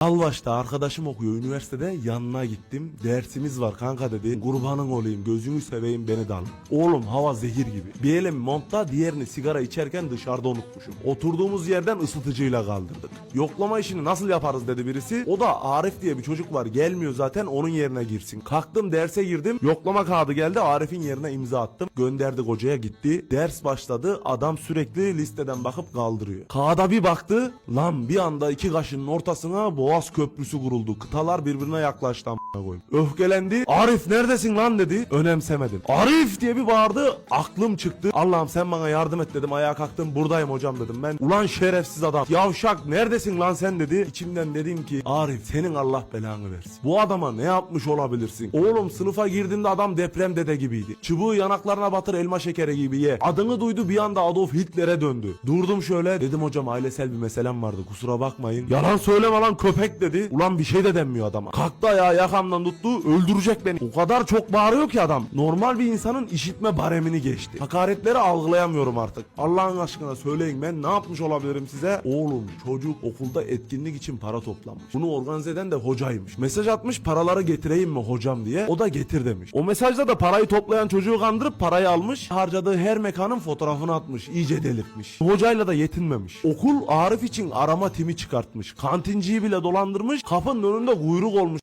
Alvaş'ta arkadaşım okuyor üniversitede yanına gittim. Dersimiz var kanka dedi. Kurbanın olayım gözünü seveyim beni de al. Oğlum hava zehir gibi. Bir elim montta diğerini sigara içerken dışarıda unutmuşum. Oturduğumuz yerden ısıtıcıyla kaldırdık. Yoklama işini nasıl yaparız dedi birisi. O da Arif diye bir çocuk var gelmiyor zaten onun yerine girsin. Kalktım derse girdim. Yoklama kağıdı geldi Arif'in yerine imza attım. Gönderdik hocaya gitti. Ders başladı. Adam sürekli listeden bakıp kaldırıyor. Kağıda bir baktı. Lan bir anda iki kaşının ortasına Boğaz Köprüsü kuruldu. Kıtalar birbirine yaklaştı amına koyayım. Öfkelendi. Arif neredesin lan dedi. Önemsemedim. Arif diye bir bağırdı. Aklım çıktı. Allah'ım sen bana yardım et dedim. Ayağa kalktım. Buradayım hocam dedim ben. Ulan şerefsiz adam. Yavşak neredesin lan sen dedi. İçimden dedim ki Arif senin Allah belanı versin. Bu adama ne yapmış olabilirsin? Oğlum sınıfa girdiğinde adam deprem dede gibiydi. Çubuğu yanaklarına batır elma şekeri gibi ye. Adını duydu bir anda Adolf Hitler'e döndü. Durdum şöyle dedim hocam ailesel bir meselem vardı kusura bakmayın. Yalan söyleme lan köpek dedi. Ulan bir şey de denmiyor adama. Kalktı ayağı yakamdan tuttu öldürecek beni. O kadar çok bağırıyor ki adam. Normal bir insanın işitme baremini geçti. Hakaretleri algılayamıyorum artık. Allah'ın aşkına söyleyin ben ne yapmış olabilirim size? Oğlum çocuk okulda etkinlik için para toplamış. Bunu organize eden de hocaymış. Mesaj atmış paraları getireyim mi hocam diye. O da getir demiş. O mesajda da parayı toplayan çocuğu kandırıp parayı almış. Harcadığı her mekanın fotoğrafını atmış. İyice delirtmiş. Hocayla da yetinmemiş. Okul Arif için arama timi çıkartmış. Kantinciyi bile dolandırmış. Kapının önünde kuyruk olmuş.